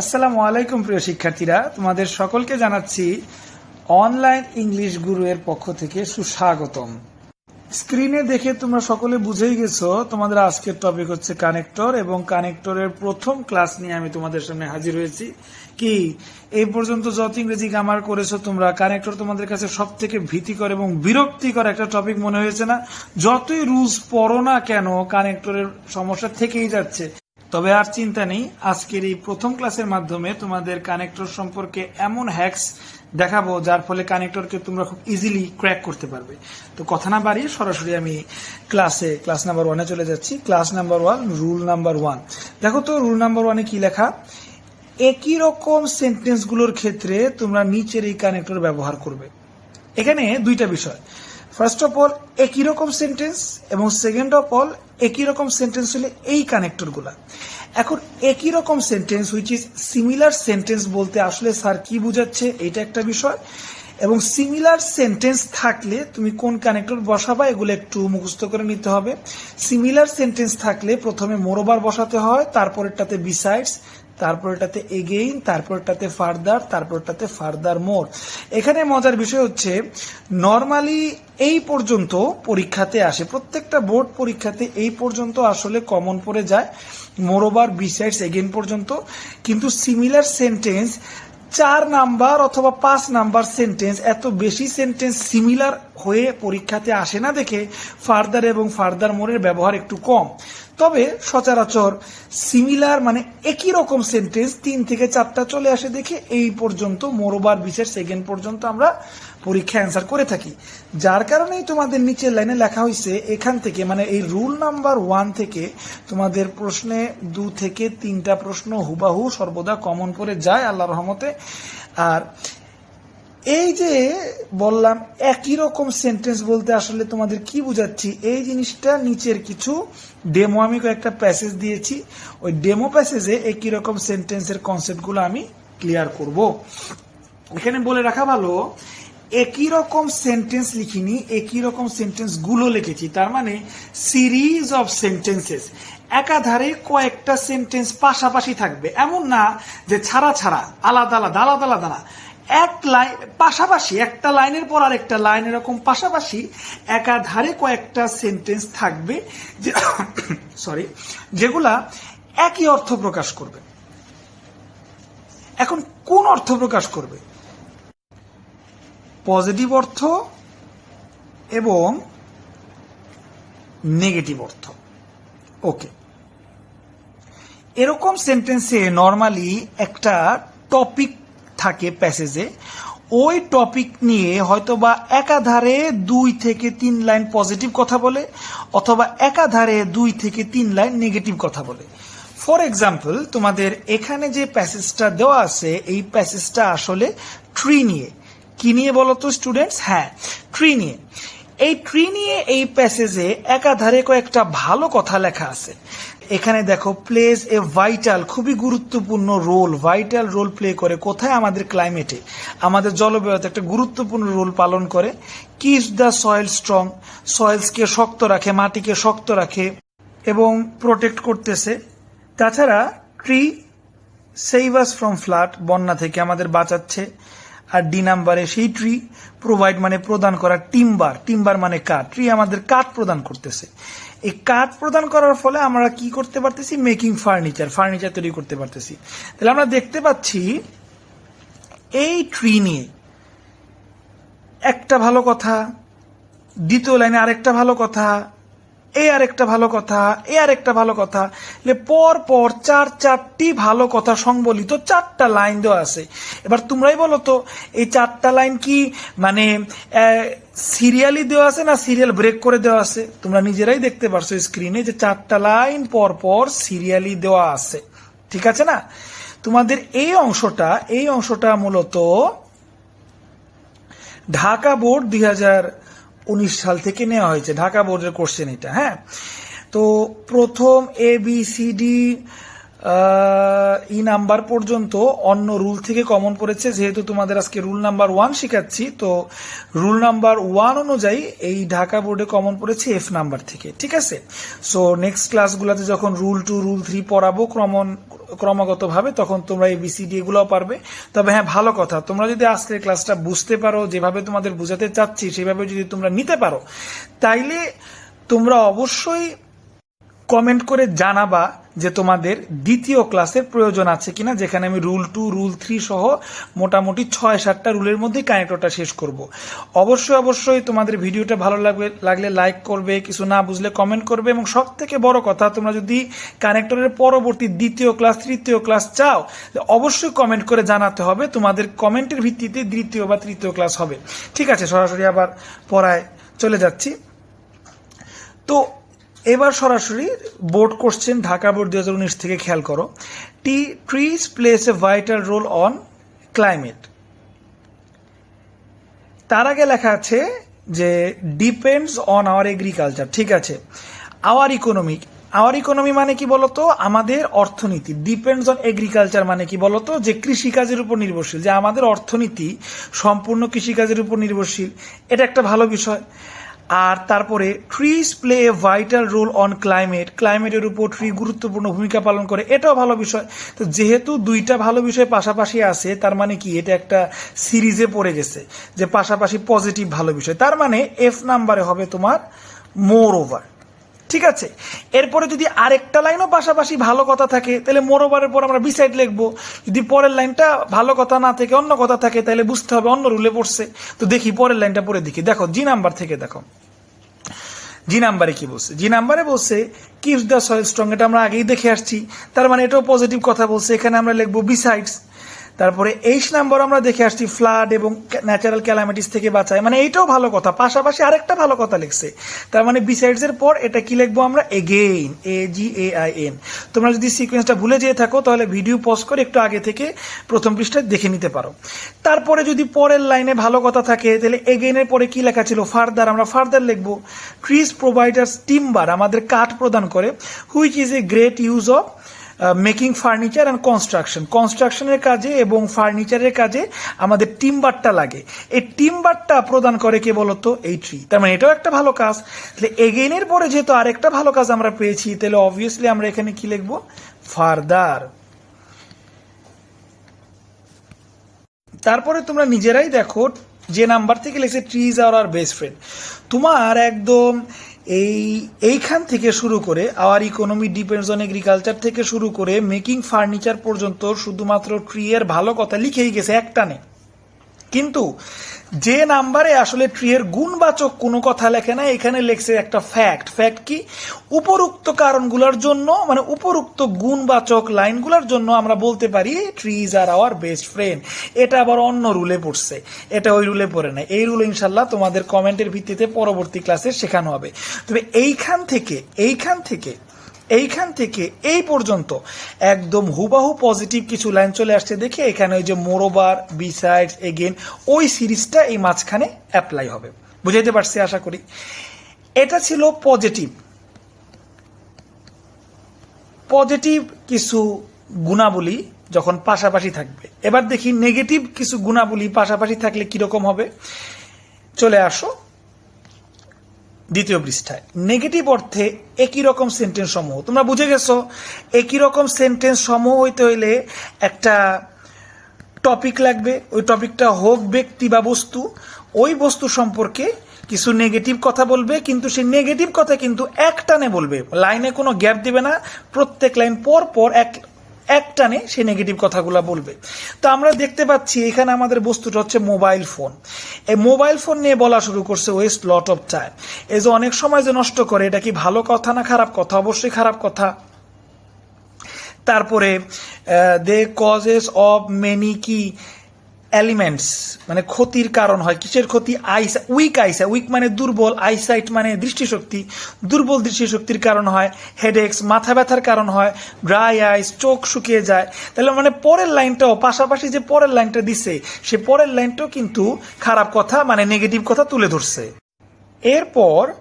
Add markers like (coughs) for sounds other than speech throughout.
আসসালামু আলাইকুম, প্রিয় শিক্ষার্থীরা। তোমাদের সকলকে জানাচ্ছি, অনলাইন ইংলিশ গুরু এর পক্ষ থেকে সুস্বাগতম। স্ক্রিনে দেখে তোমরা সকলে বুঝেই গেছো, তোমাদের আজকের টপিক হচ্ছে কানেক্টর এবং কানেক্টরের প্রথম ক্লাস নিয়ে আমি তোমাদের সামনে হাজির হয়েছি। কি? এই পর্যন্ত যত ইংরেজি গ্রামার করেছ তোমরা কানেক্টর তোমাদের কাছে সব থেকে ভীতিকর এবং বিরক্তিকর একটা টপিক মনে হয়েছে না? যতই রুলস পড়ো না কেন কানেক্টরের সমস্যা থেকেই যাচ্ছে। তবে আর চিন্তা নেই, আজকের এই প্রথম ক্লাসের মাধ্যমে তোমাদের কানেক্টর সম্পর্কে এমন হ্যাক্স দেখাবো যার ফলে কানেক্টরকে তোমরা খুব ইজিলি ক্র্যাক করতে পারবে। তো কথা না বাড়িয়ে সরাসরি আমি ক্লাসে, ক্লাস নাম্বার ওয়ানে চলে যাচ্ছি। Class number one rule number one দেখো তো রুল নাম্বার ওয়ানে কি লেখা? একই রকম সেন্টেন্সগুলোর ক্ষেত্রে তোমরা নিচের এই কানেক্টর ব্যবহার করবে। এখানে দুইটা বিষয়। ফার্স্ট অফ অল একই রকম সেন্টেন্স এবং সেকেন্ড অফ অল একই রকম সেন্টেন্স হলে এই কানেক্টরগুলা এখন একই রকম sentence which is similar sentence বলতে আসলে স্যার কি বুঝাচ্ছে এটা একটা বিষয়। এবং সিমিলার সেন্টেন্স থাকলে তুমি কোন কানেক্টর বসাবা, এগুলো একটু মুখস্থ করে নিতে হবে। সিমিলার সেন্টেন্স থাকলে প্রথমে মোরোবার বসাতে হয়, তারপরেরটাতে বিসাইডস তারপরটাতে এগেইন তারপরটাতে ফার্দার তারপরটাতে ফার্দার মোর এখানে মজার বিষয় হচ্ছে নর্মালি এই পর্যন্ত পরীক্ষাতে আসে, প্রত্যেকটা বোর্ড পরীক্ষাতে এই পর্যন্ত আসলে কমন পড়ে যায় মোরোবার বিসাইডস এগেইন পর্যন্ত, কিন্তু সিমিলার সেন্টেন্স চার নাম্বার অথবা পাঁচ নাম্বার সেন্টেন্স এত বেশি সেন্টেন্স সিমিলার হয়ে পরীক্ষাতে আসে না দেখে ফার্দার এবং ফার্দার মোরের ব্যবহার একটু কম। তবে সচরাচর সিমিলার মানে একই রকম সেন্টেন্স তিন থেকে চারটা চলে আসে দেখে এই পর্যন্ত মোরোবার বিশের সেকেন্ড পর্যন্ত আমরা পরীক্ষা অ্যান্সার করে থাকি। যার কারণেই তোমাদের নিচের লাইনে লেখা হয়েছে এখান থেকে মানে এই রুল নাম্বার ওয়ান থেকে তোমাদের প্রশ্নে দু থেকে তিনটা প্রশ্ন হুবাহু সর্বদা কমন করে যায় আল্লাহ রহমতে। আর এই যে বললাম একই রকম সেন্টেন্স বলতে আসলে তোমাদের কি বুঝাচ্ছি? এই জিনিসটা নিচের কিছু ডেমো আমি কয়েকটা প্যাসেজ দিয়েছি। ওই ডেমো প্যাসেজে একই রকম সেন্টেন্সের কনসেপ্টগুলো আমি ক্লিয়ার করব। এখানে বলে রাখা ভালো, একই রকম সেন্টেন্স লিখিনি, একই রকম সেন্টেন্সগুলো লিখেছি, তার মানে সিরিজ অফ সেন্টেন্সেস একাধারে কয়েকটা সেন্টেন্স পাশাপাশি থাকবে, এমন না যে ছাড়া ছাড়া, আলাদা আলাদা আলাদা আলাদা এক লাইন পাশাপাশি একটা লাইনের পর আর একটা লাইন এরকম পাশাপাশি একাধারে কয়েকটা সেন্টেন্স থাকবে যে (coughs) সরি যেগুলা একই অর্থ প্রকাশ করবে। এখন কোন অর্থ প্রকাশ করবে? পজিটিভ অর্থ এবং নেগেটিভ অর্থ। ওকে এরকম সেন্টেন্সে নর্মালি একটা টপিক থাকে প্যাসেজে, ওই টপিক নিয়ে হয়তোবা একাধারে দুই থেকে তিন লাইন পজিটিভ কথা বলে, অথবা একাধারে দুই থেকে তিন লাইন নেগেটিভ কথা বলে। ফর এক্সাম্পল তোমাদের এখানে যে প্যাসেজটা দেওয়া আছে, এই প্যাসেজটা আসলে ট্রি নিয়ে। কি নিয়ে বলতো স্টুডেন্টস হ্যাঁ ট্রি নিয়ে। এই ট্রি নিয়ে এই প্যাসেজে একাধারে কয়েকটা ভালো কথা লেখা আছে। এখানে দেখো প্লেজ এ ভাইটাল খুবই গুরুত্বপূর্ণ রোল ভাইটাল রোল প্লে করে কোথায়? আমাদের ক্লাইমেটে আমাদের জলবায়ুতে একটা গুরুত্বপূর্ণ রোল পালন করে। কিস দ্য সয়েল স্ট্রং সয়েলসকে শক্ত রাখে, মাটিকে শক্ত রাখে এবং প্রোটেক্ট করতেছে। তাছাড়া tree save us from flood বন্যা থেকে আমাদের বাঁচাচ্ছে। আর ডি নাম্বারে সেই ট্রি প্রোভাইড মানে প্রদান করা টিম্বার টিম্বার মানে কাঠ। ট্রি আমাদের কাঠ প্রদান করতেছে। এই কাঠ প্রদান করার ফলে আমরা কি করতে পারতেছি? মেকিং ফার্নিচার ফার্নিচার তৈরি করতে পারতেছি। তাহলে আমরা দেখতে পাচ্ছি, এই ট্রি নিয়ে একটা ভালো কথা, দ্বিতীয় লাইনে আরেকটা ভালো কথা এ আর একটা ভালো কথা, এ আরেকটা ভালো কথা। পর পর চার চারটি ভালো কথা সংবলিত চারটা লাইন দেওয়া আছে। এবার তোমরাই বলো তো, এই চারটা লাইন কি মানে সিরিয়ালি দেওয়া আছে না সিরিয়াল ব্রেক করে দেওয়া আছে? তোমরা নিজেরাই দেখতে পারছ স্ক্রিনে যে চারটা লাইন পর পর সিরিয়ালি দেওয়া আছে। ঠিক আছে না? তোমাদের এই অংশটা এই অংশটা মূলত ঢাকা বোর্ড দুই হাজার উনিশ সাল থেকে নেওয়া হয়েছে। ঢাকা বোর্ডের কোশ্চেন এটা হ্যাঁ? তো প্রথম A B C D E number পর্যন্ত অন্য রুল থেকে কমন পড়েছে, যেহেতু তোমাদের আজকে রুল নাম্বার ওয়ান শেখাচ্ছি, তো রুল নাম্বার ওয়ান অনুযায়ী এই ঢাকা বোর্ডে কমন পড়েছে এফ নাম্বার থেকে, ঠিক আছে? সো নেক্সট ক্লাসগুলোতে যখন রুল টু, রুল থ্রি পড়াবো ক্রমণ ক্রমাগতভাবে, তখন তোমরা এই বিসিডি এগুলোও পারবে। তবে হ্যাঁ ভালো কথা, তোমরা যদি আজকের ক্লাসটা বুঝতে পারো, যেভাবে তোমাদের বোঝাতে চাচ্ছি, সেভাবে যদি তোমরা নিতে পারো, তাইলে তোমরা অবশ্যই কমেন্ট করে জানাবা যে তোমাদের দ্বিতীয় ক্লাসের প্রয়োজন আছে কিনা, যেখানে আমি রুল টু রুল থ্রি সহ মোটামুটি ছয়, সাতটা রুলের মধ্যে কানেক্টরটা শেষ করব। অবশ্যই অবশ্যই তোমাদের ভিডিওটা ভালো লাগবে, লাগলে লাইক করবে, কিছু না বুঝলে কমেন্ট করবে এবং সব থেকে বড় কথা, তোমরা যদি কানেক্টরের পরবর্তী দ্বিতীয় ক্লাস তৃতীয় ক্লাস চাও অবশ্যই কমেন্ট করে জানাতে হবে, তোমাদের কমেন্টের ভিত্তিতে দ্বিতীয় বা তৃতীয় ক্লাস হবে। ঠিক আছে, সরাসরি আবার পড়ায় চলে যাচ্ছি। তো এবার সরাসরি বোর্ড কোশ্চেন ঢাকা বোর্ড দু হাজার উনিশ থেকে খেয়াল করো। The trees plays a vital role on climate তার আগে লেখা আছে যে ডিপেন্ডস অন আওয়ার এগ্রিকালচার ঠিক আছে। আওয়ার ইকোনমিক আওয়ার ইকোনমি মানে কি বলতো? আমাদের অর্থনীতি। ডিপেন্ডস অন এগ্রিকালচার মানে কি বলতো? যে কৃষিকাজের উপর নির্ভরশীল। যে আমাদের অর্থনীতি সম্পূর্ণ কৃষিকাজের উপর নির্ভরশীল। এটা একটা ভালো বিষয়। আর তারপরে trees play a vital role on climate ক্লাইমেটের উপর ট্রি গুরুত্বপূর্ণ ভূমিকা পালন করে। এটাও ভালো বিষয়। তো যেহেতু দুইটা ভালো বিষয় পাশাপাশি আছে, তার মানে কি? এটা একটা সিরিজে পড়ে গেছে যে পাশাপাশি পজিটিভ ভালো বিষয়। তার মানে এফ নাম্বারে হবে তোমার মোর ওভার ঠিক আছে? এরপরে যদি আরেকটা লাইনও পাশাপাশি ভালো কথা থাকে, তাহলে মোর ওভারের পর আমরা বিসাইড লিখব। যদি পরের লাইনটা ভালো কথা না থেকে অন্য কথা থাকে, তাহলে বুঝতে হবে অন্য রুলে পড়ছে। তো দেখি পরের লাইনটা পরে দেখি। দেখো জি নাম্বার থেকে দেখো। জি নাম্বারে কি বলছে? জি নাম্বারে বলছে কিপস দ্য সয়েল স্ট্রং এটা আমরা আগেই দেখে আসছি। তার মানে এটাও পজিটিভ কথা বলছে। এখানে আমরা লিখব বিসাইডস তারপরে এইচ নাম্বার আমরা দেখে আসছি ফ্লাড এবং ন্যাচারাল ক্যালামিটিস থেকে বাঁচায়। মানে এইটাও ভালো কথা। পাশাপাশি আরেকটা ভালো কথা লিখছে। তার মানে বিসাইডস এর পর এটা কি লিখব আমরা? Again A G A I N তোমরা যদি সিকোয়েন্সটা ভুলে যেয়ে থাকো, তাহলে ভিডিও পজ করে একটু আগে থেকে প্রথম পৃষ্ঠায় দেখে নিতে পারো। তারপরে যদি পরের লাইনে ভালো কথা থাকে, তাহলে এগেইনের পরে কি লেখা ছিল? ফার্দার আমরা ফার্দার লিখব। ট্রিজ প্রোভাইডার্স টিম্বার আমাদের কাঠ প্রদান করে। Which is a great use of making furniture and construction কনস্ট্রাকশনের কাজে এবং ফার্নিচারের কাজে আমাদের টিম্বারটা লাগে। এই টিম্বারটা প্রদান করে কে বলতো? এই ট্রি তার মানে এটাও একটা ভালো কাজ। তাহলে এগেইনের পরে যেহেতু আরেকটা ভালো কাজ আমরা পেয়েছি, তাহলে অবভিয়াসলি আমরা এখানে কি লিখব? ফার্দার তারপরে তোমরা নিজেরাই দেখো, যে নাম্বার থেকে লিখছে trees are our best friend তোমার একদম এই, এইখান থেকে শুরু করে our economy depends on agriculture থেকে শুরু করে মেকিং ফার্নিচার পর্যন্ত শুধুমাত্র ট্রি এর ভালো কথা লিখেই গেছে একটানে। কিন্তু যে নাম্বারে আসলে ট্রিয়ের গুণবাচক কোনো কথা লেখে না, এখানে লেখছে একটা ফ্যাক্ট ফ্যাক্ট কি? উপরুক্ত কারণগুলোর জন্য মানে উপরুক্ত গুণবাচক লাইনগুলোর জন্য আমরা বলতে পারি trees are our best friend এটা আবার অন্য রুলে পড়ছে। এটা ওই রুলে পড়ে না। এই রুল ইনশাল্লাহ তোমাদের কমেন্টের ভিত্তিতে পরবর্তী ক্লাসে শেখানো হবে। তবে এইখান থেকে এইখান থেকে এইখান থেকে এই পর্যন্ত একদম হুবাহু পজিটিভ কিছু লাইন চলে আসছে দেখে এখানে ওই যে মোরোবার বিসাইডস এগেন ওই সিরিজটা এই মাঝখানে অ্যাপ্লাই হবে। বুঝাইতে পারছি, আশা করি। এটা ছিল পজিটিভ পজিটিভ কিছু গুণাবলী যখন পাশাপাশি থাকবে। এবার দেখি নেগেটিভ কিছু গুণাবলী পাশাপাশি থাকলে কীরকম হবে? চলে আসো। দ্বিতীয় পৃষ্ঠায়। নেগেটিভ অর্থে একই রকম সেন্টেন্স সমূহ। তোমরা বুঝে গেছো? একই রকম সেন্টেন্স সমূহ হইতে হইলে একটা টপিক লাগবে। ওই টপিকটা হোক, ব্যক্তি বা বস্তু, ওই বস্তু সম্পর্কে কিছু নেগেটিভ কথা বলবে, কিন্তু সেই নেগেটিভ কথা কিন্তু একটানে বলবে। লাইনে কোনো গ্যাপ দিবে না। প্রত্যেক লাইন পর পর এক এক সে নেগেটিভ কথাগুলো বলবে। তো আমরা দেখতে পাচ্ছি এখানে আমাদের বস্তুটা হচ্ছে মোবাইল ফোন এই মোবাইল ফোন নিয়ে বলা শুরু করছে ওয়েস্ট লট অফ টাইম এই যে অনেক সময় যে নষ্ট করে, এটা কি ভালো কথা না খারাপ কথা? অবশ্যই খারাপ কথা। তারপরে দে কজেস অফ মেনি কি? এলিমেন্টস মানে ক্ষতির কারণ হয়, কিসের ক্ষতি? আইসা উইক আইসা উইক মানে দুর্বল আইসাইট মানে দৃষ্টিশক্তি, দুর্বল দৃষ্টিশক্তির কারণ হয় হেডেক্স মাথা ব্যথার কারণ হয় ড্রাই আইস চোখ শুকিয়ে যায়। তাহলে মানে পরের লাইনটাও, পাশাপাশি যে পরের লাইনটা দিছে, সে পরের লাইনটাও কিন্তু খারাপ কথা মানে নেগেটিভ কথা তুলে ধরছে। এরপর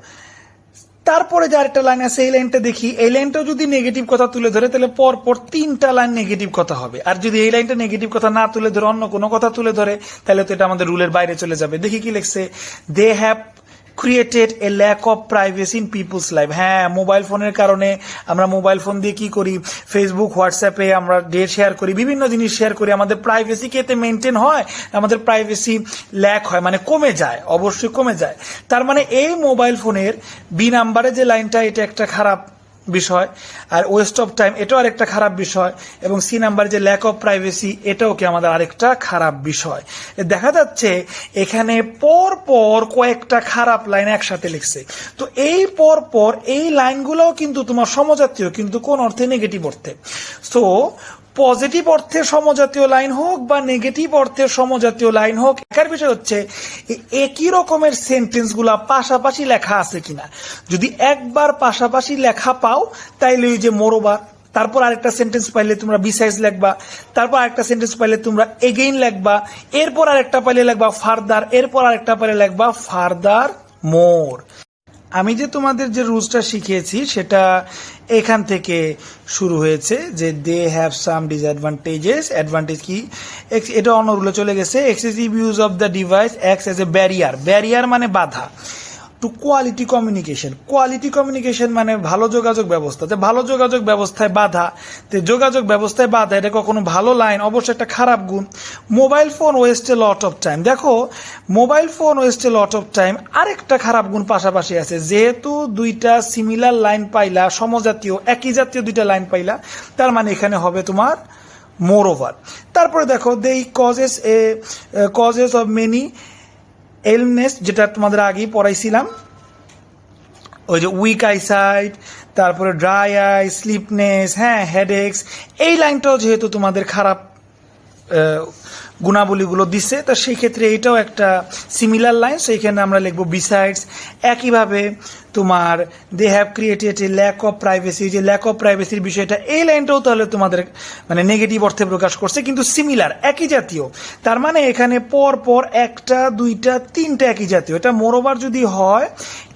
তারপরে যে আরেকটা লাইন আছে, এই লাইনটা দেখি। এই লাইনটা যদি নেগেটিভ কথা তুলে ধরে, তাহলে পরপর পর তিনটা লাইন নেগেটিভ কথা হবে। আর যদি এই লাইনটা নেগেটিভ কথা না তুলে ধরে, অন্য কোনো কথা তুলে ধরে, তাহলে তো এটা আমাদের রুলের বাইরে চলে যাবে। দেখি কি লিখছে they have created a lack of privacy in people's life হ্যাঁ মোবাইল ফোনের কারণে আমরা মোবাইল ফোন দিয়ে কি করি? ফেসবুক হোয়াটসঅ্যাপে আমরা ডেট শেয়ার করি, বিভিন্ন জিনিস শেয়ার করি। আমাদের প্রাইভেসি এতে মেনটেন হয়, আমাদের প্রাইভেসি ল্যাক হয় মানে কমে যায়, অবশ্যই কমে যায়। তার মানে এই মোবাইল ফোনের বি নাম্বারে যে লাইনটা এটা একটা খারাপ বিষয়, আর ওয়েস্ট অফ টাইম এটাও আরেকটা খারাপ বিষয়, এবং সি নাম্বার যে ল্যাক অফ প্রাইভেসি এটাও কি আমাদের আরেকটা খারাপ বিষয়। দেখা যাচ্ছে এখানে পর পর কয়েকটা খারাপ লাইন একসাথে লিখছে। তো এই পর পর এই লাইনগুলোও কিন্তু তোমার সমজাতীয়, কিন্তু কোন অর্থে নেগেটিভ অর্থে। সো পজিটিভ অর্থে সমজাতীয় লাইন হোক বা নেগেটিভ অর্থে সমজাতীয় লাইন হোক, একার বিষয় হচ্ছে একই রকমের সেন্টেন্সগুলা পাশাপাশি লেখা আছে কিনা? যদি একবার পাশাপাশি লেখা পাও, তাইলে ওই যে মোরোবার, তারপর আরেকটা সেন্টেন্স পাইলে তোমরা বিসাইজ লিখবা, তারপর আরেকটা সেন্টেন্স পাইলে তোমরা এগেইন লিখবা, এরপর আরেকটা পাইলে লিখবা ফার্দার এরপর আরেকটা পাইলে লিখবা ফার্দার মোর আমি যে তোমাদের যে রুলসটা শিখিয়েছি, সেটা এখান থেকে শুরু হয়েছে যে they have some disadvantages advantage কি? এটা অন্য রুলে চলে গেছে। Excessive use of the device acts as a barrier barrier মানে বাধা। To quality communication quality communication মানে ভালো যোগাযোগ ব্যবস্থা। যে ভালো যোগাযোগ ব্যবস্থায় বাধা তো যোগাযোগ ব্যবস্থায় বাধা, এটা কখনো ভালো লাইন অবশ্যই একটা খারাপ গুণ। Mobile phone waste lot of time দেখো mobile phone waste lot of time আরেকটা খারাপ গুণ পাশাপাশি আছে। যেহেতু দুইটা সিমিলার লাইন পাইলা, সমজাতীয়, একই জাতীয় দুইটা লাইন পাইলা, তার মানে এখানে হবে তোমার মোর ওভার তারপরে দেখো they causes a causes of many illness যেটা তোমাদের আগেই পড়াইছিলাম, ওই যে উইক আইসাইট তারপরে ড্রাই আই স্লিপনেস হ্যাঁ হেডেক্স এই লাইনটাও যেহেতু তোমাদের খারাপ গুণাবলীগুলো দিচ্ছে তো সেই ক্ষেত্রে এইটাও একটা সিমিলার লাইন সেইখানে আমরা লিখব বিসাইডস একইভাবে তোমার they have created a lack of privacy যে ল্যাক অফ প্রাইভেসির বিষয়টা, এই লাইনটাও তাহলে তোমাদের মানে নেগেটিভ অর্থে প্রকাশ করছে, কিন্তু সিমিলার একই জাতীয়। তার মানে এখানে পর পর একটা, দুইটা, তিনটা একই জাতীয়। এটা মোরোবার যদি হয়,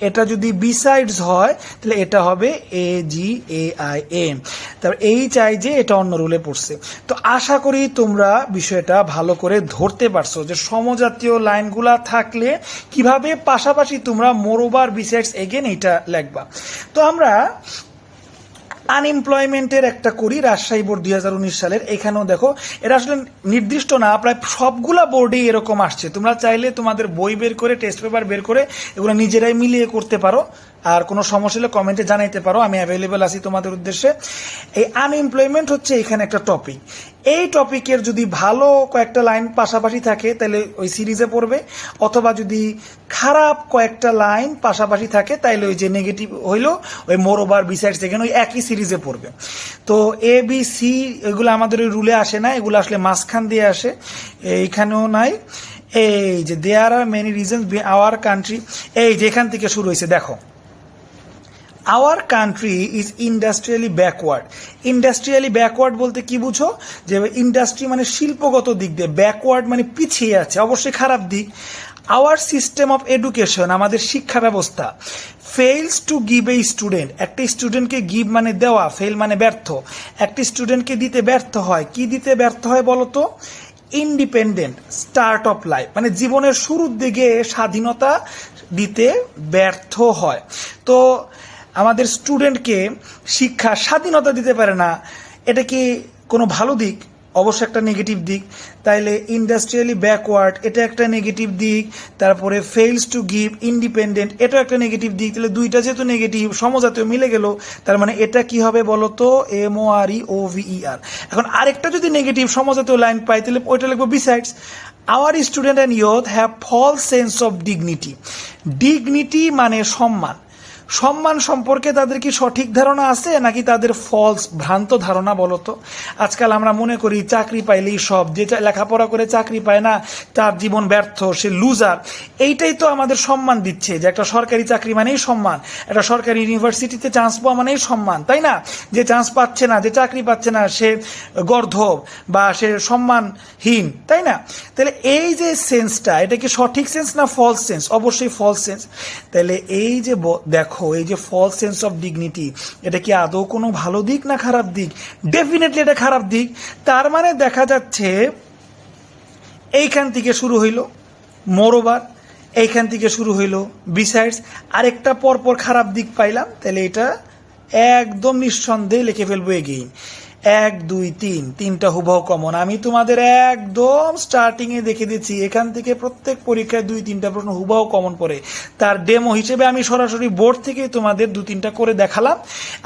এটা যদি বিসাইডস হয়, তাহলে এটা হবে এ জি এ আই এম তারপর এই চাই যে এটা অন্য রুলে পড়ছে। তো আশা করি তোমরা বিষয়টা ভালো করে ধরতে পারছ যে সমজাতীয় লাইনগুলা থাকলে কীভাবে পাশাপাশি তোমরা মোরোবার বিসাইডস এগেন এটা লেখবা। তো আমরা আনএমপ্লয়মেন্টের একটা করি রাজশাহী বোর্ড দুই হাজার উনিশ সালের। এখানেও দেখো এটা আসলে নির্দিষ্ট না, প্রায় সবগুলা বোর্ডেই এরকম আসছে। তোমরা চাইলে তোমাদের বই বের করে টেস্ট পেপার বের করে, এগুলো নিজেরাই মিলিয়ে করতে পারো। আর কোনো সমস্যা হলে কমেন্টে জানাইতে পারো, আমি অ্যাভেলেবেল আছি তোমাদের উদ্দেশ্যে। এই আনএমপ্লয়মেন্ট হচ্ছে এখানে একটা টপিক এই টপিকের যদি ভালো কয়েকটা লাইন পাশাপাশি থাকে, তাহলে ওই সিরিজে পড়বে। অথবা যদি খারাপ কয়েকটা লাইন পাশাপাশি থাকে তাইলে ওই যে নেগেটিভ হইল, ওই মোর ওভার বিসাইড সেকেন্ড ওই একই সিরিজে পড়বে। তো এ বি সি এগুলো আমাদের ওই রুলে আসে না, এগুলো আসলে মাঝখান দিয়ে আসে, এইখানেও নাই। এই যে there are many reasons our country এই যে এখান থেকে শুরু হয়েছে, দেখো। Our country is industrially backward industrially backward বলতে কি বুঝো? যে ইন্ডাস্ট্রি মানে শিল্পগত দিক দিয়ে ব্যাকওয়ার্ড মানে পিছিয়ে আছে, অবশ্যই খারাপ দিক। আওয়ার সিস্টেম অফ এডুকেশন আমাদের শিক্ষা ব্যবস্থা fails to give a student একটা স্টুডেন্টকে গিভ মানে দেওয়া ফেল মানে ব্যর্থ। একটা স্টুডেন্টকে দিতে ব্যর্থ হয়, কি দিতে ব্যর্থ হয় বলতো ইন্ডিপেন্ডেন্ট স্টার্ট অফ লাইফ মানে জীবনের শুরুর দিকে স্বাধীনতা দিতে ব্যর্থ হয়। তো আমাদের স্টুডেন্টকে শিক্ষা স্বাধীনতা দিতে পারে না, এটা কি কোনো ভালো দিক? অবশ্য একটা নেগেটিভ দিক। তাইলে ইন্ডাস্ট্রিয়ালি ব্যাকওয়ার্ড এটা একটা নেগেটিভ দিক। তারপরে ফেলস টু গিভ ইন্ডিপেন্ডেন্ট এটাও একটা নেগেটিভ দিক। তাহলে দুইটা যেহেতু নেগেটিভ সমজাতীয় মিলে গেল, তার মানে এটা কি হবে বলতো? এম ও আর ই ও ভিই আর এখন আরেকটা যদি নেগেটিভ সমজাতীয় লাইন পাই তাহলে ওইটা লিখব besides our student and youth have false sense of dignity dignity মানে সম্মান। সম্মান সম্পর্কে তাদের কি সঠিক ধারণা আছে, নাকি তাদের ফলস ভ্রান্ত ধারণা বলতো আজকাল আমরা মনে করি চাকরি পাইলেই সব, যে লেখাপড়া করে চাকরি পায় না, তার জীবন ব্যর্থ, সে লুজার এইটাই তো আমাদের সম্মান দিচ্ছে, যে একটা সরকারি চাকরি মানেই সম্মান, একটা সরকারি ইউনিভার্সিটিতে চান্স পাওয়া মানেই সম্মান, তাই না? যে চান্স পাচ্ছে না, যে চাকরি পাচ্ছে না, সে গর্ধব বা সে সম্মানহীন, তাই না? তাহলে এই যে সেন্সটা এটা কি সঠিক সেন্স না ফলস সেন্স অবশ্যই ফলস সেন্স তাহলে এই যে দেখো দেখো, এই যে ফলস সেন্স অফ ডিগনিটি এটা কি আদৌ কোনো ভালো দিক না খারাপ দিক? ডেফিনেটলি এটা খারাপ দিক। তার মানে দেখা যাচ্ছে, এইখান থেকে শুরু হইল মোরোবার, এইখান থেকে শুরু হইল বিসাইডস আরেকটা পরপর খারাপ দিক পাইলাম, তাহলে এটা একদম নিঃসন্দেহে লিখে ফেলব এগেইন এক, দুই, তিন, তিনটা হুবহু কমন আমি তোমাদের একদম স্টার্টিং এ দেখে দিচ্ছি, এখান থেকে প্রত্যেক পরীক্ষায় দুই, তিনটা প্রশ্ন হুবহু কমন পড়ে। তার ডেমো হিসেবে আমি সরাসরি বোর্ড থেকে তোমাদের দু, তিনটা করে দেখালাম।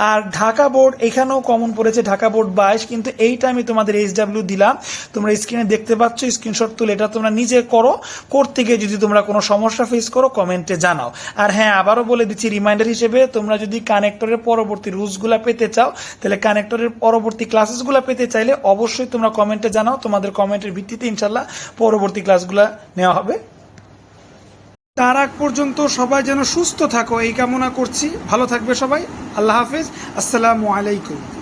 আর ঢাকা বোর্ড এখানেও কমন পড়েছে, ঢাকা বোর্ড বাইশ, কিন্তু এইটা আমি তোমাদের এইচ ডাব্লিউ দিলাম। তোমরা স্ক্রিনে দেখতে পাচ্ছ স্ক্রিনশট তুলে এটা তোমরা নিজে করো। করতে গিয়ে যদি তোমরা কোনো সমস্যা ফেস করো কমেন্টে জানাও। আর হ্যাঁ আবারও বলে দিচ্ছি রিমাইন্ডার হিসেবে তোমরা যদি কানেক্টরের পরবর্তী রুলসগুলো পেতে চাও, তাহলে কানেক্টরের পরবর্তী ক্লাসেসগুলো পেতে চাইলে অবশ্যই তোমরা কমেন্টে জানাও। তোমাদের কমেন্টের ভিত্তিতে ইনশাল্লাহ পরবর্তী ক্লাসগুলো নেওয়া হবে। তার আগ পর্যন্ত সবাই যেন সুস্থ থাকো, এই কামনা করছি। ভালো থাকবে সবাই। আল্লাহ হাফিজ। আসসালামু আলাইকুম।